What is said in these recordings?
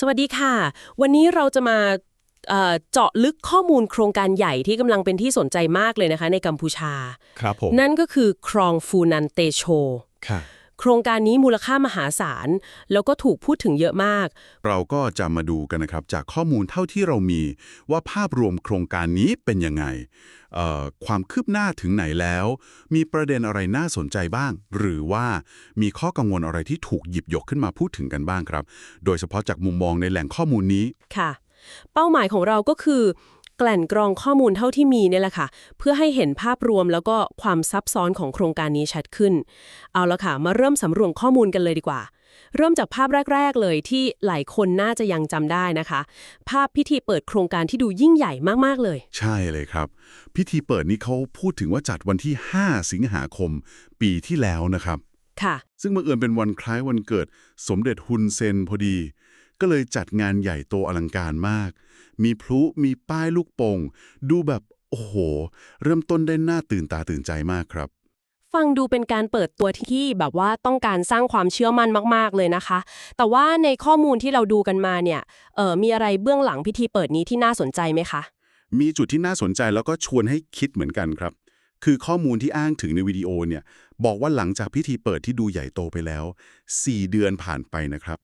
สวัสดีค่ะ วันนี้เราจะมาเอ่อเจาะลึกข้อมูลโครงการใหญ่ที่กำลังเป็นที่สนใจมากเลยนะคะ ในกัมพูชา ครับผม นั่นก็คือครองฟูนันเตโชค่ะ โครงการนี้มูลค่ามหาศาล แล้วก็ถูกพูดถึงเยอะมาก เราก็จะมาดูกันนะครับ จากข้อมูลเท่าที่เรามี ว่าภาพรวมโครงการนี้เป็นยังไงเอ่อความคืบหน้าถึงไหนแล้ว มีประเด็นอะไรน่าสนใจบ้าง หรือว่ามีข้อกังวลอะไรที่ถูกหยิบยกขึ้นมาพูดถึงกันบ้างครับ โดยเฉพาะจากมุมมองในแหล่งข้อมูลนี้ค่ะ เป้าหมายของเราก็คือแกลั่นกรองข้อมูลเท่าที่มีเนี่ยแหละค่ะ เพื่อให้เห็นภาพรวมแล้วก็ความซับซ้อนของโครงการนี้ชัดขึ้น เอาละค่ะ มาเริ่มสำรวจข้อมูลกันเลยดีกว่า เริ่มจากภาพแรก ๆ เลยที่หลายคนน่าจะยังจำได้นะคะ ภาพพิธีเปิดโครงการที่ดูยิ่งใหญ่มากๆเลย ใช่เลยครับ พิธีเปิดนี้เขาพูดถึงว่าจัดวันที่ 5 สิงหาคม ปีที่แล้วนะครับ ค่ะ ซึ่งบังเอิญเป็นวันคล้ายวันเกิด สมเด็จฮุนเซนพอดี ก็เลยจัดงานใหญ่โตอลังการมาก มีพลุมีป้ายลูกโป่งดูแบบโอ้โห เริ่มต้นได้น่าตื่นตาตื่นใจมากครับ ฟังดูเป็นการเปิดตัวที่แบบว่าต้องการสร้างความเชื่อมั่นมาก ๆ เลยนะคะ แต่ว่าในข้อมูลที่เราดูกันมาเนี่ยเออมีอะไรเบื้องหลังพิธีเปิดนี้ที่น่าสนใจไหมคะ มีจุดที่น่าสนใจแล้วก็ชวนให้คิดเหมือนกันครับ คือข้อมูลที่อ้างถึงในวิดีโอเนี่ยบอกว่าหลังจากพิธีเปิดที่ดูใหญ่โตไปแล้ว 4 เดือนผ่านไปนะครับ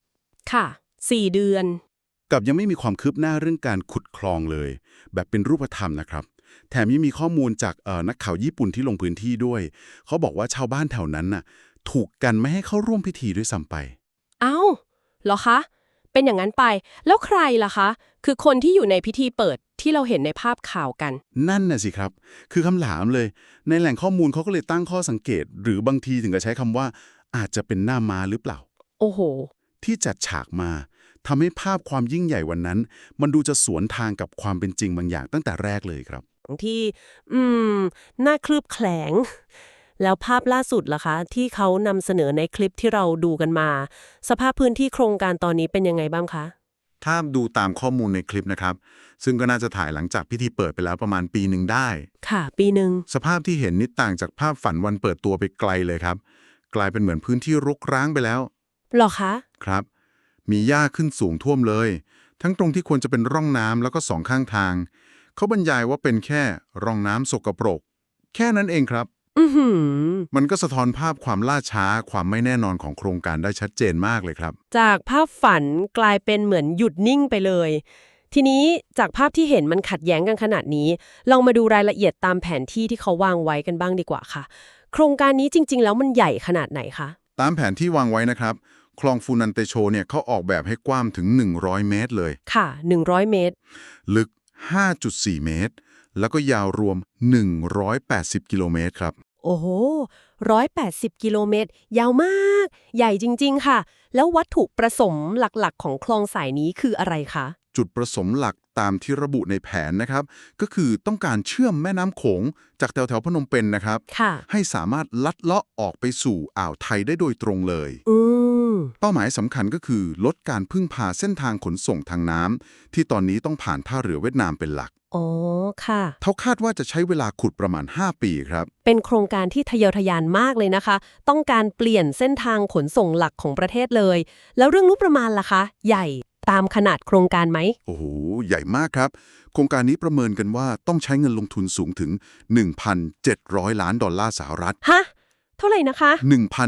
ค่ะ 4 เดือน กับยังไม่มีความคืบหน้าเรื่องการขุดคลองเลย แบบเป็นรูปธรรมนะครับ แถมยังมีข้อมูลจากเอ่อนักข่าวญี่ปุ่นที่ลงพื้นที่ด้วย เขาบอกว่าชาวบ้านแถวนั้นน่ะ ถูกกันไม่ให้เข้าร่วมพิธีด้วยซ้ำไป เอ้าเหรอคะ เป็นอย่างนั้นไป แล้วใครล่ะคะ คือคนที่อยู่ในพิธีเปิดที่เราเห็นในภาพข่าวกัน นั่นน่ะสิครับ คือคำถามเลย ในแหล่งข้อมูลเขาก็เลยตั้งข้อสังเกต หรือบางทีถึงกับใช้คำว่า อาจจะเป็นหน้าม้าหรือเปล่า โอ้โห ที่จัดฉากมาทำให้ภาพความยิ่งใหญ่วันนั้น มันดูจะสวนทางกับความเป็นจริงบางอย่างตั้งแต่แรกเลยครับ ที่ อืม น่าคลืบแคลง แล้วภาพล่าสุดล่ะคะ ที่เขานำเสนอในคลิปที่เราดูกันมา สภาพพื้นที่โครงการตอนนี้เป็นยังไงบ้างคะ ถ้าดูตามข้อมูลในคลิปนะครับ ซึ่งก็น่าจะถ่ายหลังจากพิธีเปิดไปแล้วประมาณปีหนึ่งได้ ค่ะ ปีหนึ่งสภาพที่เห็นนี่ต่างจากภาพฝันวันเปิดตัวไปไกลเลยครับ กลายเป็นเหมือนพื้นที่รกร้างไปแล้ว หรอคะ ครับ มีหญ้าขึ้นสูงท่วมเลย ทั้งตรงที่ควรจะเป็นร่องน้ำแล้วก็สองข้างทาง เขาบรรยายว่าเป็นแค่ร่องน้ำสกปรก แค่นั้นเองครับ อือหือ มันก็สะท้อนภาพความล่าช้าความไม่แน่นอนของโครงการได้ชัดเจนมากเลยครับ จากภาพฝันกลายเป็นเหมือนหยุดนิ่งไปเลย ทีนี้จากภาพที่เห็นมันขัดแย้งกันขนาดนี้ ลองมาดูรายละเอียดตามแผนที่ที่เขาวางไว้กันบ้างดีกว่าค่ะ โครงการนี้จริง ๆ แล้วมันใหญ่ขนาดไหนคะ ตามแผนที่วางไว้นะครับ คลองฟูนันเตโชเนี่ยเขาออกแบบให้กว้างถึง 100 เมตรเลย ค่ะ 100 เมตร ลึก 5.4 เมตร แล้วก็ยาวรวม 180 กิโลเมตรครับ โอ้โห 180 กิโลเมตร ยาวมาก ใหญ่จริง ๆ ค่ะ แล้ววัตถุประสงค์หลักๆ ของคลองสายนี้คืออะไรคะ จุดประสงค์หลักตามที่ระบุในแผนนะครับ ก็คือต้องการเชื่อมแม่น้ำโขง จากแถวแถวๆพนมเปญนนะครับค่ะให้สามารถลัดเลาะออกไปสู่อ่าวไทยได้โดยตรงเลยอืมเป้าหมายสำคัญก็คือลดการพึ่งพาเส้นทางขนส่งทางน้ำที่ตอนนี้ต้องผ่านท่าเรือเวียดนามเป็นหลักอ๋อค่ะเขาคาดว่าจะใช้เวลาขุดประมาณ 5 ปีครับ เป็นโครงการที่ทะเยอทะยานมากเลยนะคะ ต้องการเปลี่ยนเส้นทางขนส่งหลักของประเทศเลย แล้วเรื่องงบประมาณล่ะคะ ใหญ่ ตามขนาดโครงการไหม โอ้โห ใหญ่มากครับ โครงการนี้ประเมินกันว่าต้องใช้เงินลงทุนสูงถึง 1,700 ล้านดอลลาร์สหรัฐ ฮะ เท่าไหร่นะคะ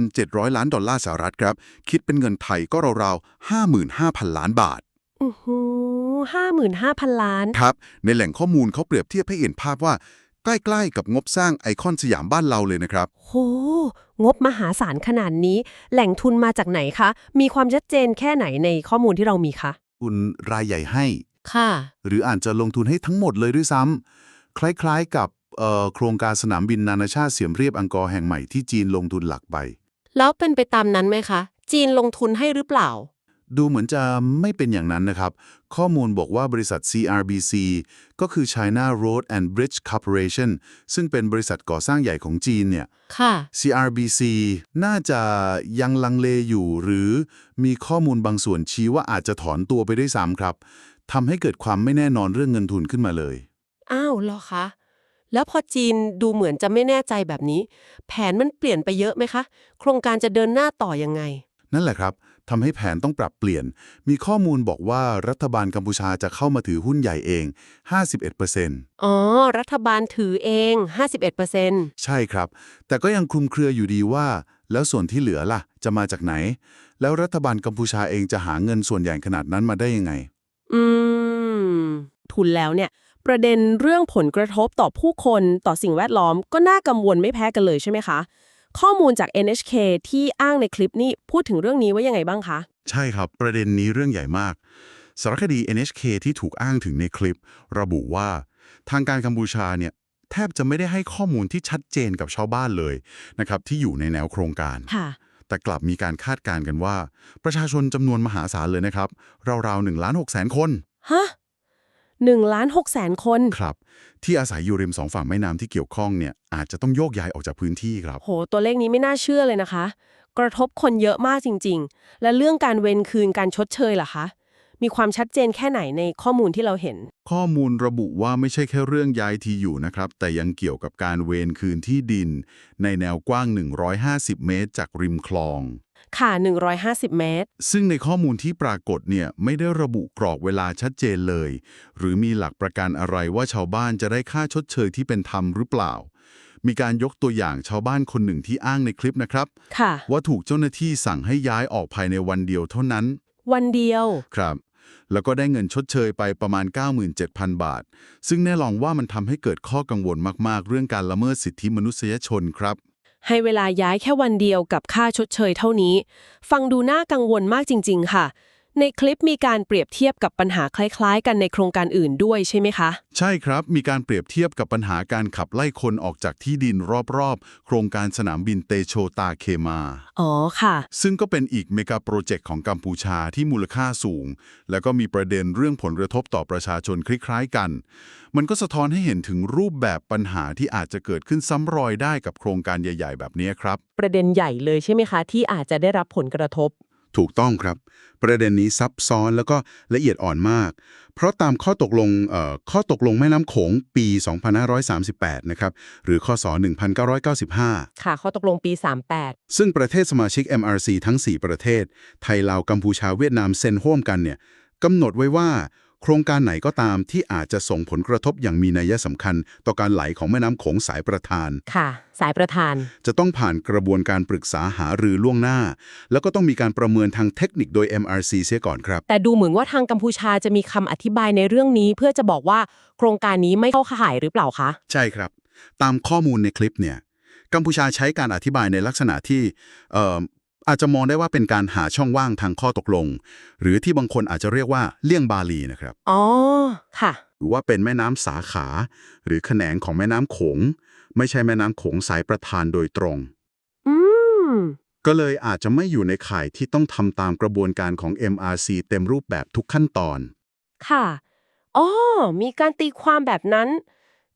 1,700 ล้านดอลลาร์สหรัฐครับ คิดเป็นเงินไทยก็ราวๆ55,000 ล้านบาทอือหูห้าหมื่นห้าพันล้าน ครับ ในแหล่งข้อมูลเขาเปรียบเทียบให้เห็นภาพว่า ใกล้ๆกับงบสร้างไอคอนสยามบ้านเราเลยนะครับ โห งบมหาศาลขนาดนี้ แหล่งทุนมาจากไหนคะ มีความชัดเจนแค่ไหนในข้อมูลที่เรามีคะคุณรายใหญ่ให้ ค่ะ หรืออาจจะลงทุนให้ทั้งหมดเลยด้วยซ้ำคล้ายๆกับเอ่อโครงการสนามบินนานาชาติเสียมเรียบอังกอร์แห่งใหม่ที่จีนลงทุนหลักไป แล้วเป็นไปตามนั้นไหมคะ จีนลงทุนให้หรือเปล่า ดูเหมือนจะไม่เป็นอย่างนั้นนะครับ ข้อมูลบอกว่าบริษัท CRBC ก็คือ China Road and Bridge Corporation ซึ่งเป็นบริษัทก่อสร้างใหญ่ของจีนเนี่ย ค่ะ CRBC น่าจะยังลังเลอยู่ หรือมีข้อมูลบางส่วนชี้ว่าอาจจะถอนตัวไปได้วยซ้ำครับ ทำให้เกิดความไม่แน่นอนเรื่องเงินทุนขึ้นมาเลย อ้าวเหรอคะ แล้วพอจีนดูเหมือนจะไม่แน่ใจแบบนี้ แผนมันเปลี่ยนไปเยอะไหมคะ โครงการจะเดินหน้าต่อยังไง นั่นแหละครับ ทำให้แผนต้องปรับเปลี่ยน มีข้อมูลบอกว่ารัฐบาลกัมพูชาจะเข้ามาถือหุ้นใหญ่เอง 51%อ๋อ รัฐบาลถือเอง 51%ใช่ครับ แต่ก็ยังคลุมเครืออยู่ดีว่า แล้วส่วนที่เหลือล่ะ จะมาจากไหน แล้วรัฐบาลกัมพูชาเองจะหาเงินส่วนใหญ่ขนาดนั้นมาได้ยังไง อืม ทุนแล้วเนี่ย ประเด็นเรื่องผลกระทบต่อผู้คนต่อสิ่งแวดล้อมก็น่ากังวลไม่แพ้กันเลยใช่ไหมคะ ข้อมูลจาก NHK ที่อ้างในคลิปนี้พูดถึงเรื่องนี้ว่ายังไงบ้างคะ ใช่ครับ ประเด็นนี้เรื่องใหญ่มาก สารคดี NHK ที่ถูกอ้างถึงในคลิป ระบุว่า ทางการกัมพูชาเนี่ยแทบจะไม่ได้ให้ข้อมูลที่ชัดเจนกับชาวบ้านเลยนะครับที่อยู่ในแนวโครงการ ค่ะ แต่กลับมีการคาดการณ์กันว่า ประชาชนจำนวนมหาศาลเลยนะครับราวๆ1ล้าน6แสนคน ฮะ หนึ่งล้านหกแสนคน ครับ ที่อาศัยอยู่ริมสองฝั่งแม่น้ำที่เกี่ยวข้องเนี่ยอาจจะต้องโยกย้ายออกจากพื้นที่ครับ โห ตัวเลขนี้ไม่น่าเชื่อเลยนะคะ กระทบคนเยอะมากจริง ๆ และเรื่องการเวนคืนการชดเชยล่ะคะ มีความชัดเจนแค่ไหนในข้อมูลที่เราเห็น ข้อมูลระบุว่าไม่ใช่แค่เรื่องย้ายที่อยู่นะครับ แต่ยังเกี่ยวกับการเวรคืนที่ดิน ในแนวกว้าง 150 เมตร จากริมคลอง ค่ะ 150 เมตร ซึ่งในข้อมูลที่ปรากฏเนี่ยไม่ได้ระบุกรอกเวลาชัดเจนเลย หรือมีหลักประกันอะไรว่าชาวบ้านจะได้ค่าชดเชยที่เป็นธรรมหรือเปล่า มีการยกตัวอย่างชาวบ้านคนหนึ่งที่อ้างในคลิปนะครับ ค่ะ ว่าถูกเจ้าหน้าที่สั่งให้ย้ายออกภายในวันเดียวเท่านั้นวันเดียว ครับ แล้วก็ได้เงินชดเชยไปประมาณ 97,000 บาท ซึ่งแน่ลองว่ามันทำให้เกิดข้อกังวลมากๆ เรื่องการละเมิดสิทธิมนุษยชนครับ ให้เวลาย้ายแค่วันเดียวกับค่าชดเชยเท่านี้ ฟังดูน่ากังวลมากจริง ๆ ค่ะ ในคลิปมีการเปรียบเทียบกับปัญหาคล้ายๆ กันในโครงการอื่นด้วยใช่ไหมคะ ใช่ครับ มีการเปรียบเทียบกับปัญหาการขับไล่คนออกจากที่ดินรอบๆ โครงการสนามบินเตโชตาเคมา อ๋อค่ะ ซึ่งก็เป็นอีกเมกะโปรเจกต์ของกัมพูชาที่มูลค่าสูง แล้วก็มีประเด็นเรื่องผลกระทบต่อประชาชนคล้ายๆกัน มันก็สะท้อนให้เห็นถึงรูปแบบปัญหาที่อาจจะเกิดขึ้นซ้ำรอยได้กับโครงการใหญ่ ๆ แบบนี้ครับ ประเด็นใหญ่เลยใช่ไหมคะ ที่อาจจะได้รับผลกระทบ ถูกต้องครับ ประเด็นนี้ซับซ้อนแล้วก็ละเอียดอ่อนมาก เพราะตามข้อตกลงเอ่อข้อตกลงแม่น้ำโขงปี 2538 นะครับ หรือข้อส1995 ค่ะ ข้อตกลงปี 38 ซึ่งประเทศสมาชิก MRC ทั้ง 4 ประเทศ ไทยลาวกัมพูชาเวียดนามเซ็นร่วมกันเนี่ยกำหนดไว้ว่า โครงการไหนก็ตามที่อาจจะส่งผลกระทบอย่างมีนัยสำคัญ ต่อการไหลของแม่น้ำโขงสายประธาน ค่ะ สายประธาน จะต้องผ่านกระบวนการปรึกษาหารือล่วงหน้า แล้วก็ต้องมีการประเมินทางเทคนิคโดย MRC เสียก่อนครับ แต่ดูเหมือนว่าทางกัมพูชาจะมีคำอธิบายในเรื่องนี้ เพื่อจะบอกว่าโครงการนี้ไม่เข้าข่ายหรือเปล่าคะ ใช่ครับ ตามข้อมูลในคลิปเนี่ยกัมพูชาใช้การอธิบายในลักษณะที่เอ่อ อาจจะมองได้ว่าเป็นการหาช่องว่างทางข้อตกลง หรือที่บางคนอาจจะเรียกว่าเลี่ยงบาลีนะครับ อ๋อ ค่ะ หรือว่าเป็นแม่น้ำสาขา หรือแขนงของแม่น้ำโขง ไม่ใช่แม่น้ำโขงสายประธานโดยตรง อืม ก็เลยอาจจะไม่อยู่ในข่ายที่ต้องทำตามกระบวนการของ MRC เต็มรูปแบบทุกขั้นตอน ค่ะ อ๋อ มีการตีความแบบนั้น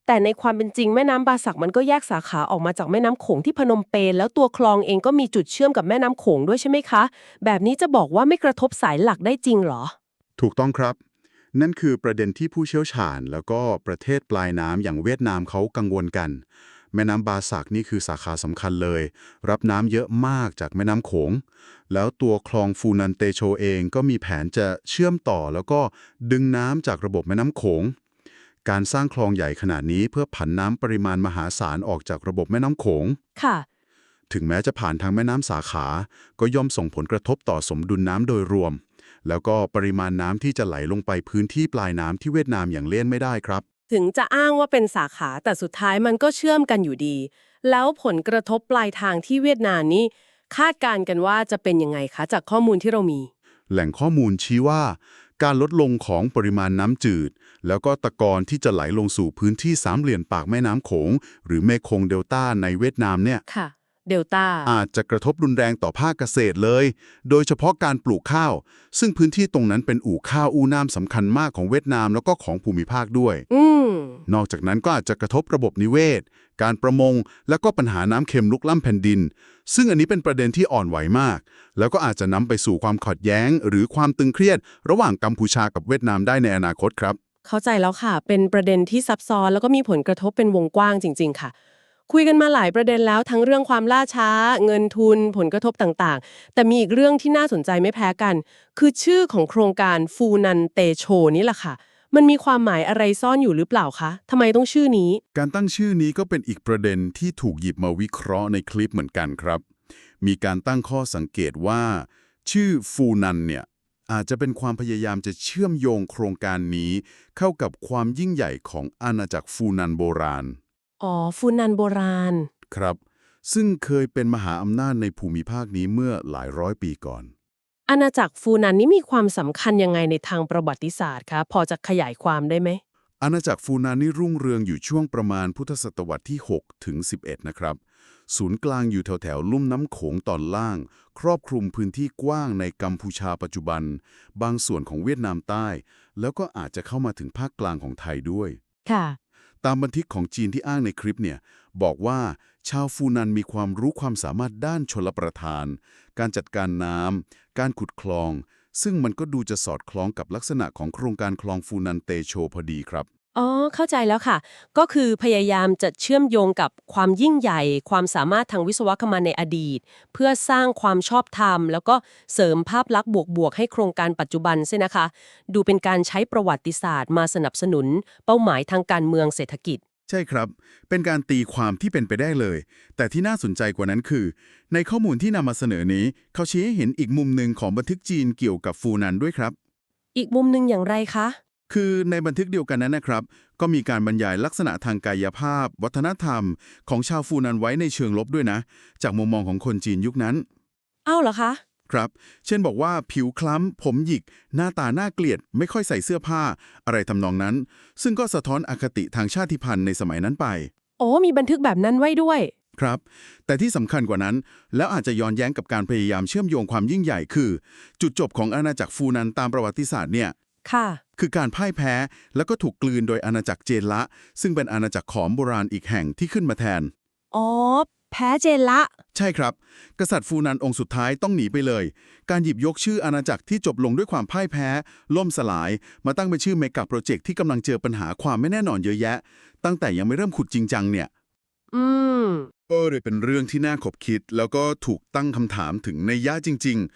แต่ในความเป็นจริงแม่น้ำบาสักมันก็แยกสาขาออกมาจากแม่น้ำโขงที่พนมเปญแล้วตัวคลองเองก็มีจุดเชื่อมกับแม่น้ำโขงด้วยใช่ไหมคะ แบบนี้จะบอกว่าไม่กระทบสายหลักได้จริงเหรอ ถูกต้องครับ นั่นคือประเด็นที่ผู้เชี่ยวชาญ แล้วก็ประเทศปลายน้ำอย่างเวียดนามเขากังวลกัน แม่น้ำบาสักนี่คือสาขาสำคัญเลย รับน้ำเยอะมากจากแม่น้ำโขง แล้วตัวคลองฟูนันเตโชเองก็มีแผนจะเชื่อมต่อแล้วก็ดึงน้ำจากระบบแม่น้ำโขง การสร้างคลองใหญ่ขนาดนี้เพื่อผันน้ำปริมาณมหาศาลออกจากระบบแม่น้ำโขง ค่ะ ถึงแม้จะผ่านทางแม่น้ำสาขา ก็ย่อมส่งผลกระทบต่อสมดุลน้ำโดยรวม แล้วก็ปริมาณน้ำที่จะไหลลงไปพื้นที่ปลายน้ำที่เวียดนามอย่างเลี่ยนไม่ได้ครับ ถึงจะอ้างว่าเป็นสาขาแต่สุดท้ายมันก็เชื่อมกันอยู่ดี แล้วผลกระทบปลายทางที่เวียดนามนี่คาดการณ์กันว่าจะเป็นยังไงคะจากข้อมูลที่เรามี แหล่งข้อมูลชี้ว่า การลดลงของปริมาณน้ำจืด แล้วก็ตะกอนที่จะไหลลงสู่พื้นที่สามเหลี่ยมปากแม่น้ำโขง หรือเมคงเดลต้าในเวียดนามเนี่ยค่ะ เดลต้าอาจจะกระทบรุนแรงต่อภาคเกษตรเลย โดยเฉพาะการปลูกข้าว ซึ่งพื้นที่ตรงนั้นเป็นอู่ข้าวอู่น้ำสำคัญมากของเวียดนามแล้วก็ของภูมิภาคด้วยอืมนอกจากนั้นก็อาจจะกระทบระบบนิเวศ การประมง และก็ปัญหาน้ำเค็มลุกล้ำแผ่นดิน ซึ่งอันนี้เป็นประเด็นที่อ่อนไหวมาก แล้วก็อาจจะนำไปสู่ความขัดแย้ง หรือความตึงเครียด ระหว่างกัมพูชากับเวียดนามได้ในอนาคตครับ เข้าใจแล้วค่ะ เป็นประเด็นที่ซับซ้อนแล้วก็มีผลกระทบเป็นวงกว้างจริง ๆ ค่ะ คุยกันมาหลายประเด็นแล้วทั้งเรื่องความล่าช้า เงินทุนผลกระทบต่างๆ แต่มีอีกเรื่องที่น่าสนใจไม่แพ้กัน คือชื่อของโครงการฟูนันเตโชนี่แหละค่ะ มันมีความหมายอะไรซ่อนอยู่หรือเปล่าคะทำไมต้องชื่อนี้ การตั้งชื่อนี้ก็เป็นอีกประเด็นที่ถูกหยิบมาวิเคราะห์ในคลิปเหมือนกันครับ มีการตั้งข้อสังเกตว่า ชื่อฟูนันเนี่ยอาจจะเป็นความพยายามจะเชื่อมโยงโครงการนี้ เข้ากับความยิ่งใหญ่ของอาณาจักรฟูนันโบราณ อ๋อฟูนันโบราณ ครับ ซึ่งเคยเป็นมหาอำนาจในภูมิภาคนี้เมื่อหลายร้อยปีก่อน อาณาจักรฟูนันนี่มีความสำคัญยังไงในทางประวัติศาสตร์คะพอจะขยายความได้ไหม อาณาจักรฟูนานนี่รุ่งเรืองอยู่ช่วงประมาณพุทธศตวรรษที่ 6 ถึง 11 นะครับ ศูนย์กลางอยู่แถวแถวๆลุ่มน้ำโขงตอนล่าง ครอบคลุมพื้นที่กว้างในกัมพูชาปัจจุบัน บางส่วนของเวียดนามใต้ แล้วก็อาจจะเข้ามาถึงภาคกลางของไทยด้วย ค่ะ ตามบันทึกของจีนที่อ้างในคลิปเนี่ยบอกว่าชาวฟูนันมีความรู้ความสามารถด้านชลประทาน การจัดการน้ำการขุดคลอง ซึ่งมันก็ดูจะสอดคล้องกับลักษณะของโครงการคลองฟูนันเตโชพอดีครับ อ๋อ เข้าใจแล้วค่ะ ก็คือพยายามจะเชื่อมโยงกับความยิ่งใหญ่ ความสามารถทางวิศวกรรมในอดีต เพื่อสร้างความชอบธรรม แล้วก็เสริมภาพลักษณ์บวกๆ ให้โครงการปัจจุบันใช่นะคะ ดูเป็นการใช้ประวัติศาสตร์มาสนับสนุน เป้าหมายทางการเมืองเศรษฐกิจ ใช่ครับ เป็นการตีความที่เป็นไปได้เลย แต่ที่น่าสนใจกว่านั้นคือ ในข้อมูลที่นำมาเสนอนี้ เขาชี้ให้เห็นอีกมุมหนึ่งของบันทึกจีนเกี่ยวกับฟูนันด้วยครับ อีกมุมหนึ่งอย่างไรคะ คือในบันทึกเดียวกันนั้นนะครับ ก็มีการบรรยายลักษณะทางกายภาพ วัฒนธรรม ของชาวฟูนันไว้ในเชิงลบด้วยนะ จากมุมมองของคนจีนยุคนั้น อ้าวเหรอคะ ครับ เช่นบอกว่าผิวคล้ำ ผมหยิก หน้าตาน่าเกลียด ไม่ค่อยใส่เสื้อผ้า อะไรทำนองนั้น ซึ่งก็สะท้อนอคติทางชาติพันธุ์ในสมัยนั้นไป โอ้มีบันทึกแบบนั้นไว้ด้วย ครับ แต่ที่สำคัญกว่านั้น แล้วอาจจะย้อนแย้งกับการพยายามเชื่อมโยงความยิ่งใหญ่คือ จุดจบของอาณาจักรฟูนันตามประวัติศาสตร์เนี่ย ค่ะ คือการพ่ายแพ้แล้วก็ถูกกลืนโดยอาณาจักรเจนละ ซึ่งเป็นอาณาจักรขอมโบราณอีกแห่งที่ขึ้นมาแทน อ๋อ แพ้เจนละ ใช่ครับ กษัตริย์ฟูนันองค์สุดท้ายต้องหนีไปเลย การหยิบยกชื่ออาณาจักรที่จบลงด้วยความพ่ายแพ้ ล่มสลาย มาตั้งเป็นชื่อเมกะโปรเจกต์ที่กำลังเจอปัญหาความไม่แน่นอนเยอะแยะ ตั้งแต่ยังไม่เริ่มขุดจริงจังเนี่ย อืม ก็เลยเป็นเรื่องที่น่าขบคิด แล้วก็ถูกตั้งคำถามถึงในยยะจริง ๆ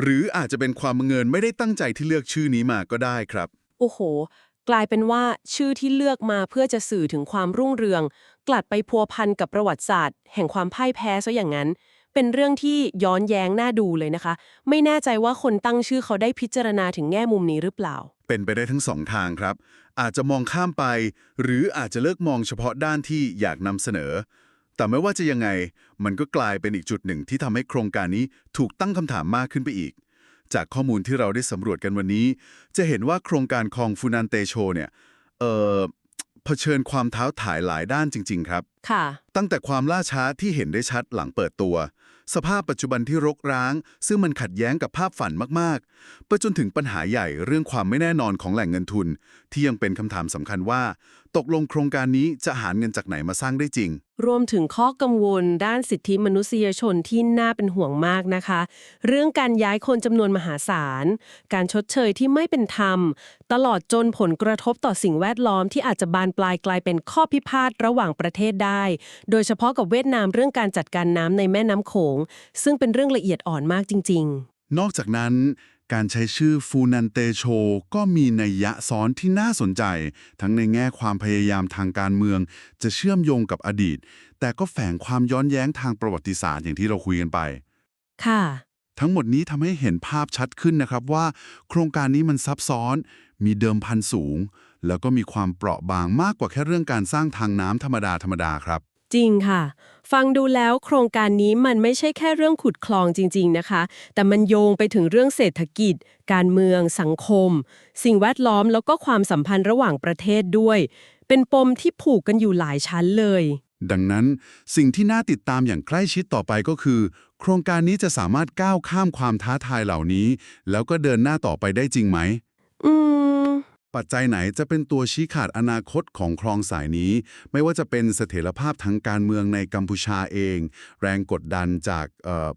หรืออาจจะเป็นความบังเงินไม่ได้ตั้งใจที่เลือกชื่อนี้มาก็ได้ครับ โอ้โห กลายเป็นว่าชื่อที่เลือกมาเพื่อจะสื่อถึงความรุ่งเรือง กลัดไปพัวพันกับประวัติศาสตร์ แห่งความพ่ายแพ้ซะอย่างนั้น เป็นเรื่องที่ย้อนแย้งน่าดูเลยนะคะ ไม่แน่ใจว่าคนตั้งชื่อเขาได้พิจารณาถึงแง่มุมนี้หรือเปล่า เป็นไปได้ทั้งสองทางครับ อาจจะมองข้ามไป หรืออาจจะเลิกมองเฉพาะด้านที่อยากนำเสนอ แต่ไม่ว่าจะยังไง มันก็กลายเป็นอีกจุดหนึ่งที่ทำให้โครงการนี้ถูกตั้งคำถามมากขึ้นไปอีก จากข้อมูลที่เราได้สำรวจกันวันนี้ จะเห็นว่าโครงการคลองฟูนันเตโชเนี่ยเอ่อเผชิญความท้าทายหลายด้านจริง ๆ ครับ ค่ะ ตั้งแต่ความล่าช้าที่เห็นได้ชัดหลังเปิดตัว สภาพปัจจุบันที่รกร้าง ซึ่งมันขัดแย้งกับภาพฝันมากๆ ไปจนถึงปัญหาใหญ่เรื่องความไม่แน่นอนของแหล่งเงินทุน ที่ยังเป็นคำถามสำคัญว่าตกลงโครงการนี้จะหาเงินจากไหนมาสร้างได้จริง รวมถึงข้อกังวลด้านสิทธิมนุษยชนที่น่าเป็นห่วงมากนะคะ เรื่องการย้ายคนจำนวนมหาศาล การชดเชยที่ไม่เป็นธรรม ตลอดจนผลกระทบต่อสิ่งแวดล้อมที่อาจจะบานปลายกลายเป็นข้อพิพาทระหว่างประเทศได้ โดยเฉพาะกับเวียดนามเรื่องการจัดการน้ำในแม่น้ำโขง ซึ่งเป็นเรื่องละเอียดอ่อนมากจริงนอกจากนั้น การใช้ชื่อฟูนันเตโชก็มีนัยยะซ้อนที่น่าสนใจ ทั้งในแง่ความพยายามทางการเมือง จะเชื่อมโยงกับอดีต แต่ก็แฝงความย้อนแย้งทางประวัติศาสตร์อย่างที่เราคุยกันไปๆค่ะ ทั้งหมดนี้ทำให้เห็นภาพชัดขึ้นนะครับว่า โครงการนี้มันซับซ้อน มีเดิมพันสูง แล้วก็มีความเปราะบางมากกว่าแค่เรื่องการสร้างทางน้ำธรรมดาธรรมดาครับ จริงค่ะ ฟังดูแล้วโครงการนี้มันไม่ใช่แค่เรื่องขุดคลองจริง ๆนะคะ แต่มันโยงไปถึงเรื่องเศรษฐกิจ การเมือง สังคม สิ่งแวดล้อมแล้วก็ความสัมพันธ์ระหว่างประเทศด้วย เป็นปมที่ผูกกันอยู่หลายชั้นเลย ดังนั้นสิ่งที่น่าติดตามอย่างใกล้ชิดต่อไปก็คือ โครงการนี้จะสามารถก้าวข้ามความท้าทายเหล่านี้ แล้วก็เดินหน้าต่อไปได้จริงไหม อืม ปัจจัยไหนจะเป็นตัวชี้ขาดอนาคตของคลองสายนี้ ไม่ว่าจะเป็นเสถียรภาพทางการเมืองในกัมพูชาเอง แรงกดดันจาก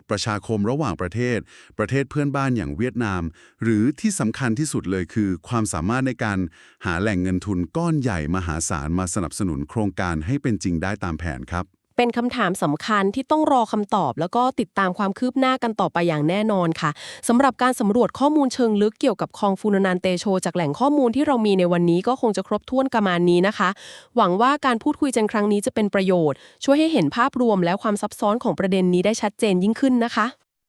ประชาคมระหว่างประเทศ ประเทศเพื่อนบ้านอย่างเวียดนาม หรือที่สำคัญที่สุดเลยคือ ความสามารถในการหาแหล่งเงินทุนก้อนใหญ่มหาศาลมาสนับสนุนโครงการให้เป็นจริงได้ตามแผนครับ เป็นคำถามสำคัญที่ต้องรอคำตอบ แล้วก็ติดตามความคืบหน้ากันต่อไปอย่างแน่นอนค่ะสำหรับการสำรวจข้อมูลเชิงลึกเกี่ยวกับคลองฟูนานเตโช จากแหล่งข้อมูลที่เรามีในวันนี้ก็คงจะครบถ้วนประมาณนี้นะคะ หวังว่าการพูดคุยกันครั้งนี้จะเป็นประโยชน์ ช่วยให้เห็นภาพรวมและความซับซ้อนของประเด็นนี้ได้ชัดเจนยิ่งขึ้นนะคะ